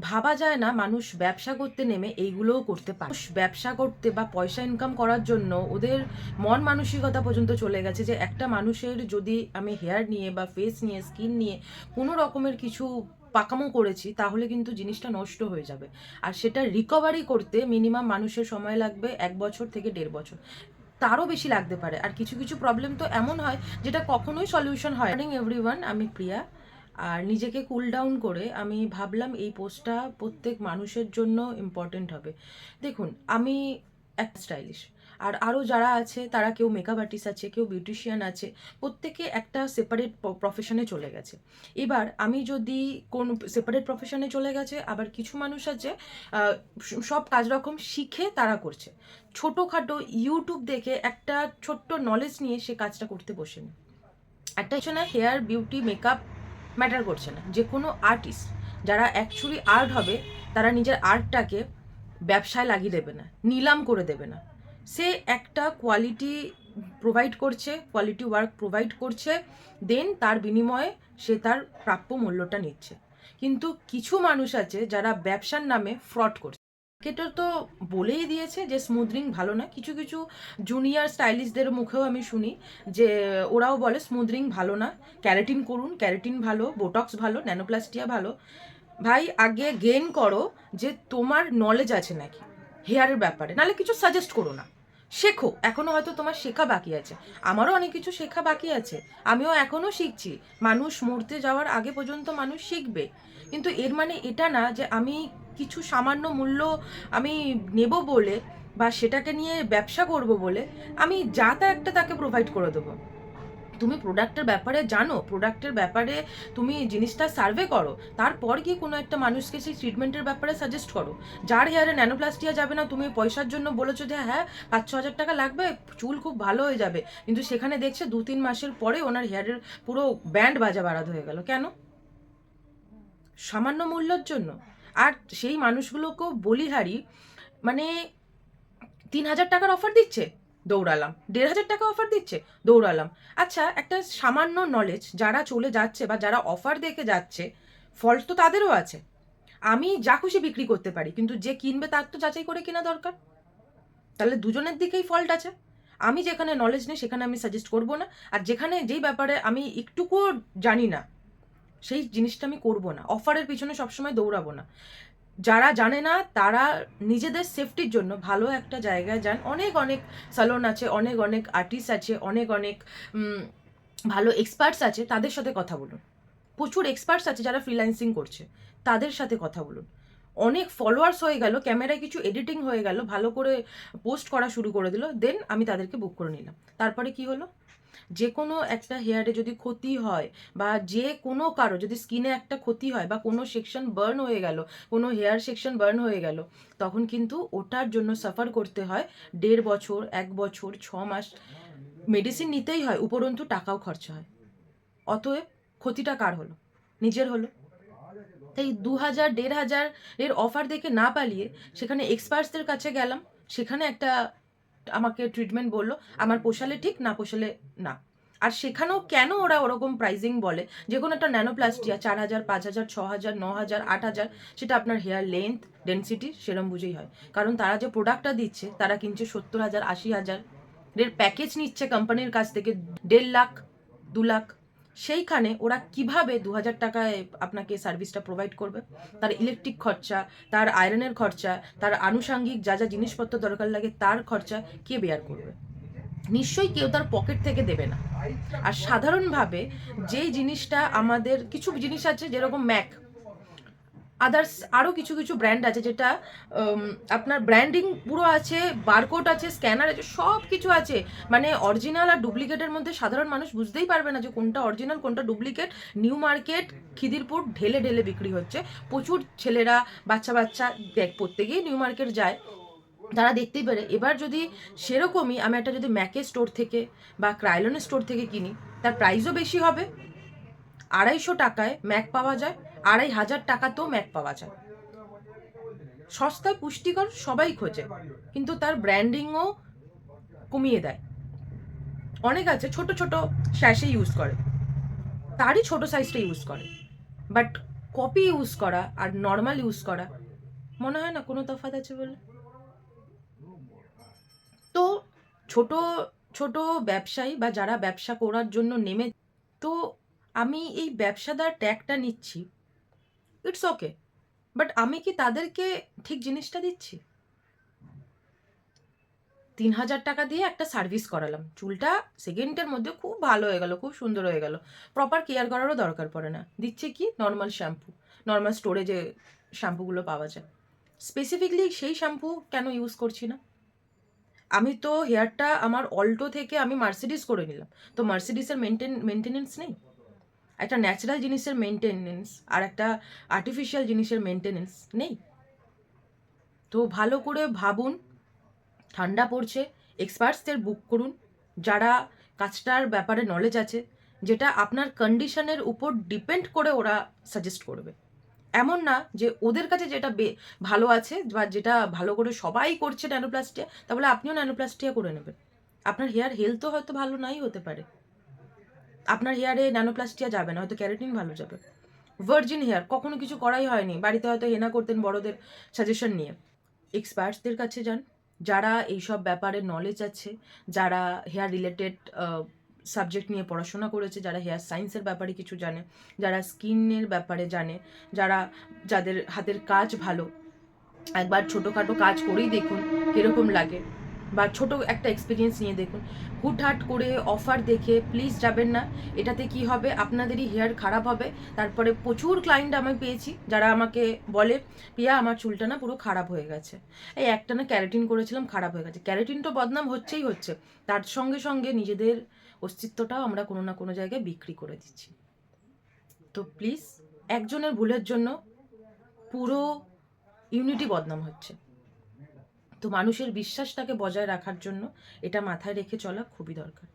ভাবা যায় না মানুষ ব্যবসা করতে নেমে এইগুলোও করতে পারে। ব্যবসা করতে বা পয়সা ইনকাম করার জন্য ওদের মন মানসিকতা পর্যন্ত চলে গেছে যে একটা মানুষের যদি আমি হেয়ার নিয়ে বা ফেস নিয়ে স্কিন নিয়ে কোনো রকমের কিছু পাকামো করেছি, তাহলে কিন্তু জিনিসটা নষ্ট হয়ে যাবে। আর সেটা রিকভারি করতে মিনিমাম মানুষের সময় লাগবে এক বছর থেকে দেড় বছর। তারও বেশি লাগতে পারে। আর কিছু কিছু প্রবলেম তো এমন হয় যেটা কখনোই সলিউশন হয় এভরিওয়ান আমি প্রিয়া। আর নিজেকে কুল ডাউন করে আমি ভাবলাম এই পোস্টটা প্রত্যেক মানুষের জন্য ইম্পর্টেন্ট হবে। দেখুন, আমি একটা স্টাইলিশ আর আরও যারা আছে, তারা কেউ মেকআপ আর্টিস্ট আছে, কেউ বিউটিশিয়ান আছে, প্রত্যেকে একটা সেপারেট প্রফেশনে চলে গেছে। এবার আমি যদি কোন সেপারেট প্রফেশনে চলে গেছে, আবার কিছু মানুষ আছে সব কাজ রকম শিখে তারা করছে। ছোটোখাটো ইউটিউব দেখে একটা ছোট্ট নলেজ নিয়ে সে কাজটা করতে বসেন। একটা হেয়ার বিউটি মেকআপ ম্যাটার করছে না। যে কোনো আর্টিস্ট যারা অ্যাকচুয়ালি আর্ট হবে, তারা নিজের আর্টটাকে ব্যবসায় লাগিয়ে দেবে না, নিলাম করে দেবে না। সে একটা কোয়ালিটি প্রোভাইড করছে কোয়ালিটি ওয়ার্ক প্রোভাইড করছে দেন তার বিনিময়ে সে তার প্রাপ্য মূল্যটা নিচ্ছে। কিন্তু কিছু মানুষ আছে যারা ব্যবসার নামে ফ্রড করছে। মার্কেটে তো বলেই দিয়েছে যে স্মুথনিং ভালো না কিছু কিছু জুনিয়র স্টাইলিশদের মুখেও আমি শুনি যে ওরাও বলে স্মুথনিং ভালো না। ক্যারেটিন করুন, ক্যারেটিন ভালো, বোটক্স ভালো, ন্যানোপ্লাস্টিয়া ভালো। ভাই, আগে গেন করো যে তোমার নলেজ আছে নাকি হেয়ারের ব্যাপারে। নাহলে কিছু সাজেস্ট করো না। শেখো, এখনও হয়তো তোমার শেখা বাকি আছে। আমারও অনেক কিছু শেখা বাকি আছে। আমিও এখনও শিখছি। মানুষ মরতে যাওয়ার আগে পর্যন্ত মানুষ শিখবে। কিন্তু এর মানে এটা না যে আমি কিছু সামান্য মূল্য আমি নেব বলে বা সেটাকে নিয়ে ব্যবসা করব বলে আমি যা তা একটা তাকে প্রোভাইড করে দেবো। তুমি প্রোডাক্টের ব্যাপারে জানো প্রোডাক্টের ব্যাপারে তুমি জিনিসটা সার্ভে করো, তারপর গিয়ে কোনো একটা মানুষকে সেই ট্রিটমেন্টের ব্যাপারে সাজেস্ট করো। যার হেয়ারে ন্যানোপ্লাস্টিয়া যাবে না, তুমি পয়সার জন্য বলেছ যে হ্যাঁ পাঁচ ছ হাজার টাকা লাগবে, চুল খুব ভালো হয়ে যাবে। কিন্তু সেখানে দেখছে দু তিন মাসের পরে ওনার হেয়ারের পুরো ব্যান্ড বাজা বাড়াত হয়ে গেল। কেন? সামান্য মূল্যের জন্য। আর সেই মানুষগুলোকেও বলিহারি মানে তিন হাজার টাকার অফার দিচ্ছে দৌড়ালাম, দেড় হাজার টাকা অফার দিচ্ছে দৌড়ালাম। আচ্ছা একটা সামান্য নলেজ যারা চলে যাচ্ছে বা যারা অফার দেখে যাচ্ছে ফল্ট তো তাদেরও আছে। আমি যা খুশি বিক্রি করতে পারি, কিন্তু যে কিনবে তার তো যাচাই করে কেনা দরকার। তাহলে দুজনের দিকেই ফল্ট আছে। আমি যেখানে নলেজ নেই, সেখানে আমি সাজেস্ট করব না। আর যেখানে যেই ব্যাপারে আমি একটুকুও জানি না সেই জিনিসটা আমি করব না। অফারের পিছনে সবসময় দৌড়াবো না। যারা জানে না, তারা নিজেদের সেফটির জন্য ভালো একটা জায়গায় যান। অনেক অনেক স্যালন আছে, অনেক অনেক আর্টিস্ট আছে, অনেক অনেক ভালো এক্সপার্টস আছে, তাদের সাথে কথা বলুন। প্রচুর এক্সপার্টস আছে যারা ফ্রিল্যান্সিং করছে, তাদের সাথে কথা বলুন। অনেক ফলোয়ার্স হয়ে গেল ক্যামেরায় কিছু এডিটিং হয়ে গেল, ভালো করে পোস্ট করা শুরু করে দিল দেন আমি তাদেরকে বুক করে নিলাম। তারপরে কি হলো? যে কোনো একটা হেয়ারে যদি ক্ষতি হয় বা যে কোনো কারও, যদি স্কিনে একটা ক্ষতি হয় বা কোনো সেকশন বার্ন হয়ে গেল, কোনো হেয়ার সেকশন বার্ন হয়ে গেল, তখন কিন্তু ওটার জন্য সাফার করতে হয়। দেড় বছর, এক বছর, ছ মাস মেডিসিন নিতেই হয়, উপরন্তু টাকাও খরচা হয়। অতএব ক্ষতিটা কার হলো? নিজের হলো। তাই দু হাজার, দেড় হাজার এর অফার দেখে না পালিয়ে সেখানে এক্সপার্টসদের কাছে গেলাম, সেখানে একটা আমাকে ট্রিটমেন্ট বলল আমার পোষালে ঠিক না পোষালে না। আর সেখানেও কেন ওরা ওরকম প্রাইজিং বলে? যে কোনো একটা ন্যানোপ্লাস্টিয়া চার হাজার পাঁচ হাজার ছ হাজার ন হাজার আট হাজার সেটা আপনার হেয়ার লেন্থ ডেন্সিটি সেরম বুঝেই হয়। কারণ তারা যে প্রোডাক্টটা দিচ্ছে তারা কিনছে সত্তর হাজার আশি হাজার। এর প্যাকেজ নিচ্ছে কোম্পানির কাছ থেকে দেড় লাখ দু লাখ। সেইখানে ওরা কীভাবে দু হাজার টাকায় আপনাকে সার্ভিসটা প্রোভাইড করবে? তার ইলেকট্রিক খরচা, তার আয়রনের খরচা, তার আনুষাঙ্গিক যা যা জিনিসপত্র দরকার লাগে, তার খরচা কে বেয়ার করবে? নিশ্চয়ই কেউ তার পকেট থেকে দেবে না। আর সাধারণভাবে যে জিনিসটা আমাদের, কিছু জিনিস আছে যেরকম ম্যাক আদার্স আরও কিছু কিছু ব্র্যান্ড আছে যেটা আপনার ব্র্যান্ডিং পুরো আছে বারকোড আছে স্ক্যানার আছে সব কিছু আছে। মানে অরিজিনাল আর ডুপ্লিকেটের মধ্যে সাধারণ মানুষ বুঝতেই পারবে না যে কোনটা অরিজিনাল কোনটা ডুপ্লিকেট নিউ মার্কেট খিদিরপুর ঢেলে ঢেলে বিক্রি হচ্ছে। প্রচুর ছেলেরা, বাচ্চা বাচ্চা দেখ, প্রত্যেকেই নিউ মার্কেট যায়। তারা দেখতেই পারে। এবার যদি সেরকমই আমি একটা যদি ম্যাকের স্টোর থেকে বা ক্রাইলনের স্টোর থেকে কিনি, তার প্রাইসও বেশি হবে। আড়াইশো টাকায় ম্যাক পাওয়া যায়। আড়াই হাজার টাকাতেও ম্যাক পাওয়া যায়। সস্তায় পুষ্টিকর সবাই খোঁজে, কিন্তু তার ব্র্যান্ডিংও কমিয়ে দেয়। অনেক আছে, ছোট ছোট শ্যাশে ইউজ করে। তারই ছোট সাইজটা ইউজ করে। বাট কপি ইউজ করা আর নর্মাল ইউজ করা, মনে হয় না কোনো তফাৎ আছে বলে? তো ছোট ছোট ব্যবসায়ী বা যারা ব্যবসা করার জন্য নেমে, তো আমি এই ব্যবসাদার ট্যাগটা নিচ্ছি। ইটস ওকে বাট আমি কি তাদেরকে ঠিক জিনিসটা দিচ্ছি? তিন হাজার টাকা দিয়ে একটা সার্ভিস করালাম। চুলটা সেকেন্ডের মধ্যে খুব ভালো হয়ে গেল, খুব সুন্দর হয়ে গেল। প্রপার কেয়ার করারও দরকার পড়ে না। দিচ্ছে কি? নর্মাল শ্যাম্পু নর্মাল স্টোরে যে শ্যাম্পুগুলো পাওয়া যায়। স্পেসিফিকলি সেই শ্যাম্পু কেন ইউজ করছি না? আমি তো হেয়ারটা আমার অল্টো থেকে আমি মার্সিডিস করে নিলাম। তো মার্সিডিসের মেনটেন মেনটেনেন্স নেই? একটা ন্যাচারাল জিনিসের মেনটেনেন্স আর একটা আর্টিফিশিয়াল জিনিসের মেনটেনেন্স নেই। তো ভালো করে ভাবুন, ঠান্ডা পড়ছে এক্সপার্টসদের বুক করুন, যারা কাজটার ব্যাপারে নলেজ আছে, যেটা আপনার কন্ডিশনের উপর ডিপেন্ড করে ওরা সাজেস্ট করবে। এমন না যে ওদের কাছে যেটা বে ভালো আছে বা যেটা ভালো করে সবাই করছে ন্যানোপ্লাস্টিয়া তাহলে আপনিও ন্যানোপ্লাস্টিয়া করে নেবেন। আপনার হেয়ার হেলথও হয়তো ভালো নাই হতে পারে। আপনার হেয়ারে ন্যানোপ্লাস্টিয়া যাবে না, হয়তো ক্যারেটিন ভালো যাবে। ভার্জিন হেয়ার কখনো কিছু করাই হয়নি। বাড়িতে হয়তো হেনা করতেন বড়দের সাজেশন নিয়ে। এক্সপার্টসদের কাছে যান, যারা এইসব ব্যাপারে নলেজ আছে, যারা হেয়ার রিলেটেড সাবজেক্ট নিয়ে পড়াশোনা করেছে, যারা হেয়ার সায়েন্সের ব্যাপারে কিছু জানে, যারা স্কিনের ব্যাপারে জানে, যারা যাদের হাতের কাজ ভালো, একবার ছোটোখাটো কাজ করেই দেখুন কীরকম লাগে। বা ছোট একটা এক্সপিরিয়েন্স নিয়ে দেখুন। হুটহাট করে অফার দেখে প্লিজ যাবেন না। এটাতে কি হবে? আপনাদেরই হেয়ার খারাপ হবে। তারপরে প্রচুর ক্লায়েন্ট আমি পেয়েছি যারা আমাকে বলে, পিয়া, আমার চুলটা না পুরো খারাপ হয়ে গেছে। এই একটা না ক্যারেটিন করেছিলাম, খারাপ হয়ে গেছে। ক্যারেটিন তো বদনাম হচ্ছেই হচ্ছে। তার সঙ্গে সঙ্গে নিজেদের অস্তিত্বটাও আমরা কোনো না কোনো জায়গায় বিক্রি করে দিচ্ছি। তো প্লিজ একজনের ভুলের জন্য পুরো ইউনিটি বদনাম হচ্ছে। তো মানুষের বিশ্বাসটাকে বজায় রাখার জন্য এটা মাথায় রেখে চলা খুবই দরকার।